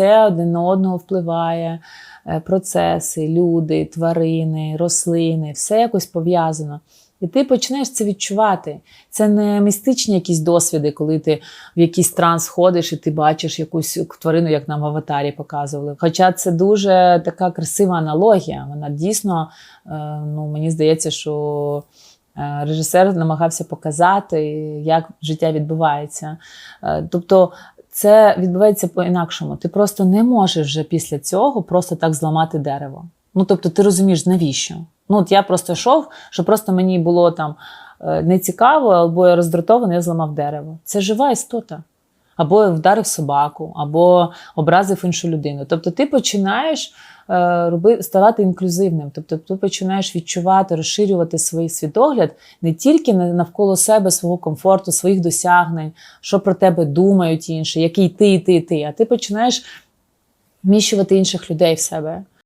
все один на одного впливає. е, Процеси, люди, тварини, рослини, все якось пов'язано. І ти почнеш це відчувати. Це не містичні якісь досвіди, коли ти в якийсь транс ходиш і ти бачиш якусь тварину, як нам в аватарі показували. Хоча це дуже така красива аналогія. Вона дійсно, е, ну мені здається, що режисер намагався показати, як життя відбувається. Е, Тобто. Це відбувається по-інакшому. Ти просто не можеш вже після цього просто так зламати дерево. Ну тобто, ти розумієш, навіщо? Ну, от я просто йшов, що просто мені було там не нецікаво, або я роздратований, я зламав дерево. Це жива істота. Або вдарив собаку, або образив іншу людину. Тобто ти починаєш е, роби, ставати інклюзивним. Тобто ти починаєш відчувати, розширювати свій світогляд не тільки навколо себе, свого комфорту, своїх досягнень, що про тебе думають інші, який ти, і ти, і ти, а ти починаєш вміщувати інших людей в себе.